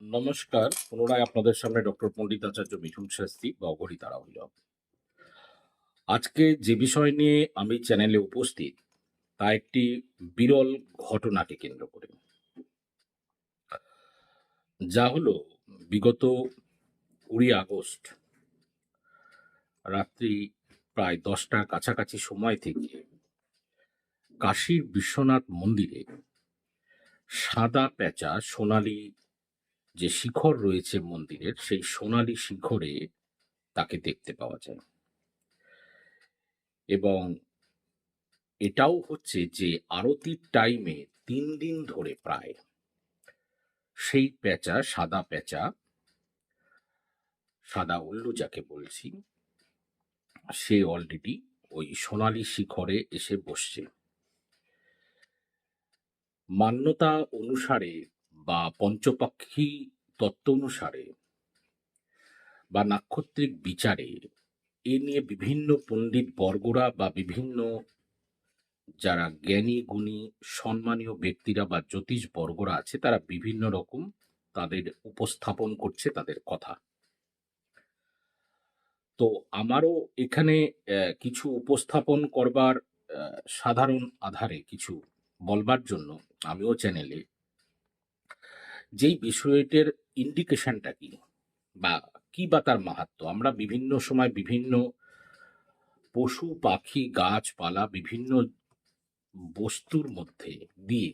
নমস্কার, পুনরায় আপনাদের সামনে ডক্টর পণ্ডিত আচার্য মিঠুন শাস্ত্রী বা অঘরী তারা আজকে যে বিষয় নিয়ে আমি চ্যানেলে উপস্থিত, তা একটি বিরল ঘটনাকে কেন্দ্র করে। যা হলো বিগত কুড়ি আগস্ট রাত্রি প্রায় দশটার কাছাকাছি সময় থেকে কাশীর বিশ্বনাথ মন্দিরে সাদা প্যাঁচা সোনালী যে শিখর রয়েছে মন্দিরের, সেই সোনালী শিখরে তাকে দেখতে পাওয়া যায়। এবং এটাও হচ্ছে যে আরতির টাইমে তিন দিন ধরে প্রায় সেই প্যাঁচা সাদা প্যাঁচা সাদা উল্লু যাকে বলছি, সে অলরেডি ওই সোনালী শিখরে এসে বসছে। মান্যতা অনুসারে বা পঞ্চপাক্ষী তত্ত্ব অনুসারে বা নাক্ষত্রিক বিচারে এ নিয়ে বিভিন্ন পণ্ডিত বর্গরা বা বিভিন্ন যারা জ্ঞানী, গুণী, সম্মানীয় ব্যক্তিরা বা জ্যোতিষ বর্গরা আছে, তারা বিভিন্ন রকম তাদের উপস্থাপন করছে তাদের কথা। তো আমারও এখানে কিছু উপস্থাপন করবার সাধারণ আধারে কিছু বলবার জন্য আমিও চ্যানেলে যেই বিষয়টির ইন্ডিকেশনটা কি? বা কি বা তার মাহাত্ম আমরা বিভিন্ন সময় বিভিন্ন পশু, পাখি, গাছপালা, বিভিন্ন বস্তুর মধ্যে দিয়ে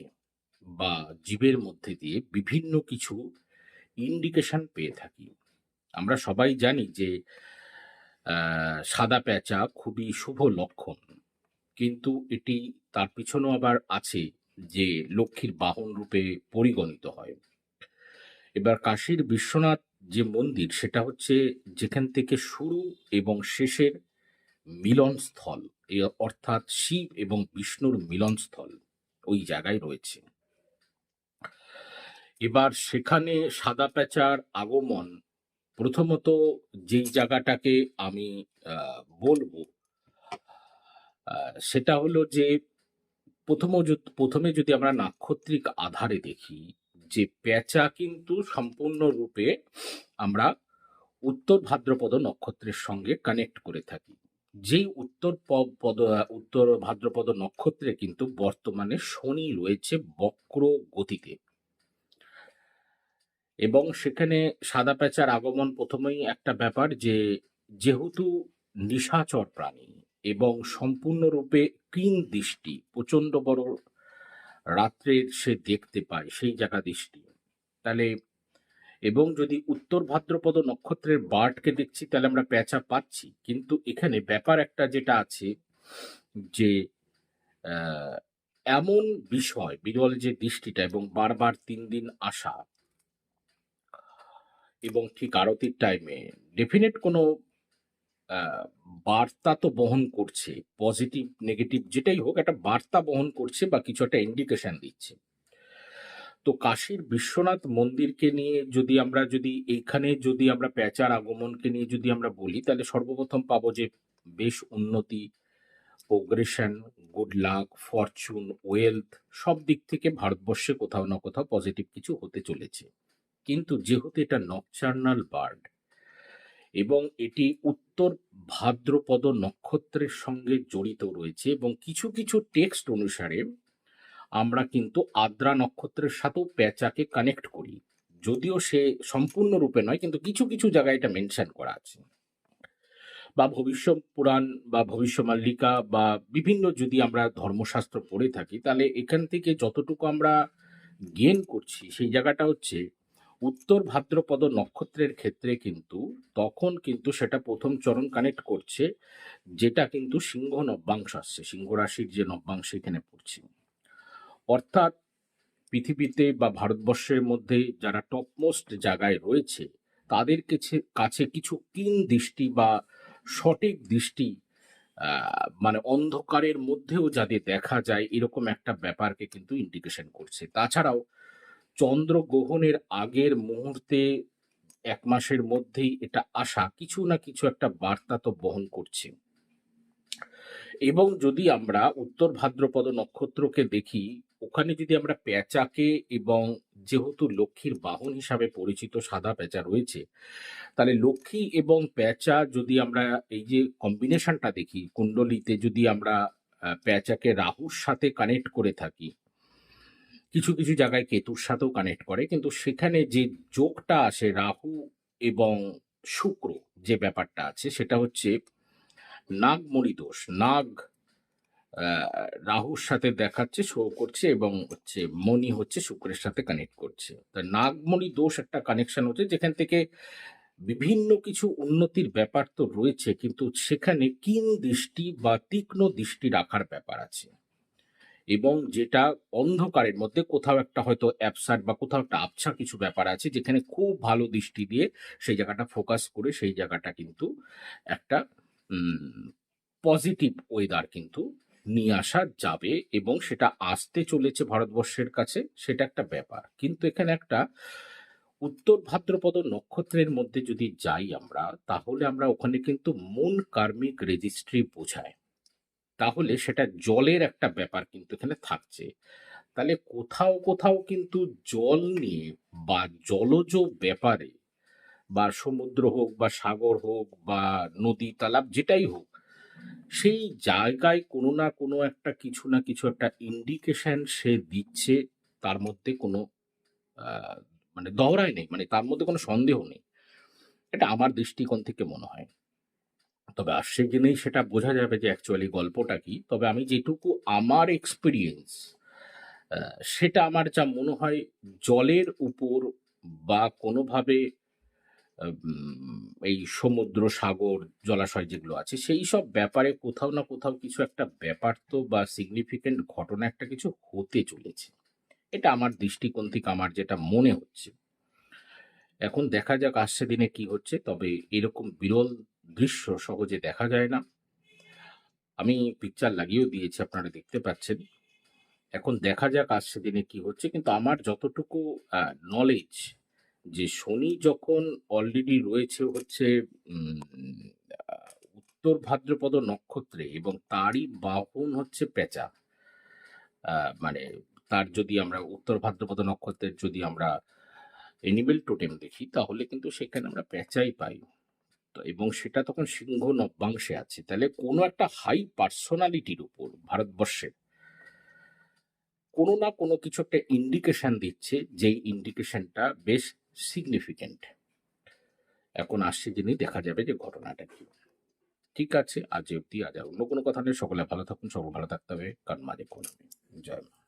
বা জীবের মধ্যে দিয়ে বিভিন্ন কিছু ইন্ডিকেশন পেয়ে থাকি। আমরা সবাই জানি যে সাদা প্যাঁচা খুবই শুভ লক্ষণ। কিন্তু এটি তার পিছনেও আবার আছে যে, লক্ষ্মীর বাহন রূপে পরিগণিত হয়। এবার কাশীর বিশ্বনাথ যে মন্দির, সেটা হচ্ছে যেখান থেকে শুরু এবং শেষের মিলনস্থল। অর্থাৎ শিব এবং বিষ্ণুর মিলনস্থল ওই জায়গায় রয়েছে। এবার সেখানে সাদা প্যাঁচার আগমন। প্রথমত যেই জায়গাটাকে আমি বলব সেটা হলো যে প্রথম প্রথমে যদি আমরা নাক্ষত্রিক আধারে দেখি যে পেঁচা কিন্তু সম্পূর্ণরূপে আমরা উত্তর ভাদ্রপদ নক্ষত্রের সঙ্গে কানেক্ট করে থাকি। যেই উত্তর পদ, উত্তর ভাদ্রপদ নক্ষত্রে কিন্তু বর্তমানে শনি রয়েছে বক্র গতিতে। এবং সেখানে সাদা প্যাঁচার আগমন প্রথমেই একটা ব্যাপার যে, যেহেতু নিশাচর প্রাণী এবং সম্পূর্ণরূপে কৃণ দৃষ্টি প্রচণ্ড বড় রাত্রের সে দেখতে পায় সেই জায়গা দৃষ্টি। তাহলে এবং যদি উত্তর ভাদ্রপদ নক্ষত্রের বার্ডকে দেখছি, তাহলে আমরা প্যাঁচা পাচ্ছি। কিন্তু এখানে ব্যাপার একটা যেটা আছে যে এমন বিষয়, বিরল যে দৃষ্টিটা এবং বারবার তিন দিন আসা এবং ঠিক আরতির টাইমে ডেফিনেট কোনো বার্তা তো বহন করছে পজিটিভ নেগেটিভ যেটাই হোক, একটা বার্তা বহন করছে বা কিছু একটা ইন্ডিকেশন দিচ্ছে। তো কাশীর বিশ্বনাথ মন্দিরকে নিয়ে যদি আমরা যদি এইখানে যদি আমরা প্যাঁচার আগমনকে নিয়ে যদি আমরা বলি, তাহলে সর্বপ্রথম পাবো যে বেশ উন্নতি progression good luck fortune wealth সব দিক থেকে ভারতবর্ষে কোথাও না কোথাও পজিটিভ কিছু হতে চলেছে। কিন্তু যেহেতু এটা নকচার্নাল বার্ড এবং এটি উত্তর ভাদ্রপদ নক্ষত্রের সঙ্গে জড়িত রয়েছে এবং কিছু কিছু টেক্সট অনুসারে আমরা কিন্তু আদ্রা নক্ষত্রের সাথেও প্যাঁচাকে কানেক্ট করি। যদিও সে সম্পূর্ণরূপে নয়, কিন্তু কিছু কিছু জায়গায় এটা মেনশন করা আছে। বা ভবিষ্য পুরাণ বা ভবিষ্য মাল্লিকা বা বিভিন্ন যদি আমরা ধর্মশাস্ত্র পড়ে থাকি, তাহলে এখান থেকে যতটুকু আমরা গেন করছি, সেই জায়গাটা হচ্ছে উত্তর ভাদ্রপদ নক্ষত্রের ক্ষেত্রে কিন্তু তখন কিন্তু সেটা প্রথম চরণ কানেক্ট করছে, যেটা কিন্তু সিংহ নব্যাংশ আসছে, সিংহ রাশির যে নব্যাংশ এখানে পড়ছে। অর্থাৎ পৃথিবীতে বা ভারতবর্ষের মধ্যে যারা টপমোস্ট জায়গায় রয়েছে, তাদের কাছে কাছে কিছু কিন দৃষ্টি বা সঠিক দৃষ্টি মানে অন্ধকারের মধ্যেও যাদের দেখা যায়, এরকম একটা ব্যাপারকে কিন্তু ইন্ডিকেশন করছে। তাছাড়াও চন্দ্র গ্রহণের আগের মুহূর্তে এক মাসের মধ্যেই এটা আসা কিছু না কিছু একটা বার্তা তো বহন করছে। এবং যদি আমরা উত্তর ভাদ্রপদ নক্ষত্রকে দেখি, ওখানে যদি আমরা পেঁচাকে এবং যেহেতু লক্ষ্মীর বাহন হিসাবে পরিচিত সাদা পেঁচা রয়েছে, তাহলে লক্ষ্মী এবং পেঁচা যদি আমরা এই যে কম্বিনেশনটা দেখি, কুণ্ডলিতে যদি আমরা পেঁচাকে রাহুর সাথে কানেক্ট করে থাকি কিছু কিছু জায়গায় কেতুর সাথেও কানেক্ট করে, কিন্তু সেখানে যে যোগটা আসে রাহু এবং শুক্র যে ব্যাপারটা আছে, সেটা হচ্ছে নাগমণি দোষ। নাগ রাহুর সাথে দেখাচ্ছে, শো করছে এবং হচ্ছে মণি হচ্ছে শুক্রের সাথে কানেক্ট করছে। তা নাগমণি দোষ একটা কানেকশন হচ্ছে, যেখান থেকে বিভিন্ন কিছু উন্নতির ব্যাপার তো রয়েছে, কিন্তু সেখানে কিন দৃষ্টি বা তীক্ষ্ণ দৃষ্টি রাখার ব্যাপার আছে। এবং যেটা অন্ধকারের মধ্যে কোথাও একটা হয়তো অ্যাপসার বা কোথাও একটা আবছা কিছু ব্যাপার আছে যেখানে খুব ভালো দৃষ্টি দিয়ে সেই জায়গাটা ফোকাস করে সেই জায়গাটা কিন্তু একটা পজিটিভ ওয়েদার কিন্তু নিয়ে আসা যাবে এবং সেটা আসতে চলেছে ভারতবর্ষের কাছে, সেটা একটা ব্যাপার। কিন্তু এখানে একটা উত্তর ভাদ্রপদ নক্ষত্রের মধ্যে যদি যাই আমরা, তাহলে আমরা ওখানে কিন্তু মূল কার্মিক রেজিস্ট্রি বোঝায়। তাহলে সেটা জলের একটা ব্যাপার কিন্তু এখানে থাকছে। তাহলে কোথাও কোথাও কিন্তু জল নিয়ে বা জলজ ব্যাপারে বা সমুদ্র হোক বা সাগর হোক বা নদী, তালাব যেটাই হোক, সেই জায়গায় কোনো না কোনো একটা কিছু না কিছু একটা ইন্ডিকেশন সে দিচ্ছে, তার মধ্যে কোনো মানে দহরায় নেই মানে তার মধ্যে কোনো সন্দেহ নেই। এটা আমার দৃষ্টিকোণ থেকে মনে হয়। তবে আসছে জেনেই সেটা বোঝা যাবে যে অ্যাকচুয়ালি গল্পটা কি। তবে আমি যেটুকু আমার এক্সপিরিয়েন্স সেটা আমার যা মনে হয় জলের উপর বা কোনোভাবে এই সমুদ্র, সাগর, জলাশয় যেগুলো আছে, সেই সব ব্যাপারে কোথাও না কোথাও কিছু একটা ব্যাপার তো বা সিগনিফিকেন্ট ঘটনা একটা কিছু হতে চলেছে। এটা আমার দৃষ্টিকোণ থেকে আমার যেটা মনে হচ্ছে। এখন দেখা যাক, আসছে দিনে কি হচ্ছে, তবে এরকম বিরল দৃশ্য সহজে দেখা যায় না। আমি পিকচার লাগিয়েও দিয়েছি, আপনারা দেখতে পাচ্ছেন। এখন দেখা যাক আসছে দিনে কি হচ্ছে, কিন্তু আমার যতটুকু নলেজ যে শনি যখন অলরেডি রয়েছে হচ্ছে উত্তর ভাদ্রপদ নক্ষত্রে এবং তারই বাহন হচ্ছে পেঁচা মানে তার যদি আমরা উত্তর ভাদ্রপদ নক্ষত্রের যদি আমরা এনিমেল টোটেম দেখি, তাহলে কিন্তু সেখানে আমরা পেঁচাই পাই। এবং সেটা তখন সিংহ নব্যাংশে আছে। তাহলে কোনো একটা হাই পার্সোনালিটির উপর ভারতবর্ষের কোনো না কোনো কিছু একটা ইন্ডিকেশন দিচ্ছে যেই ইন্ডিকেশনটা বেশ সিগনিফিকেন্ট এখন আসছে যিনি দেখা যাবে যে ঘটনাটা কি। ঠিক আছে, আজ অব্দি আজ আর অন্য কোনো কথা নেই। সকলে ভালো থাকুন সকল ভালো থাকতে হবে। কারণ মাঝে কোনো জয় মা।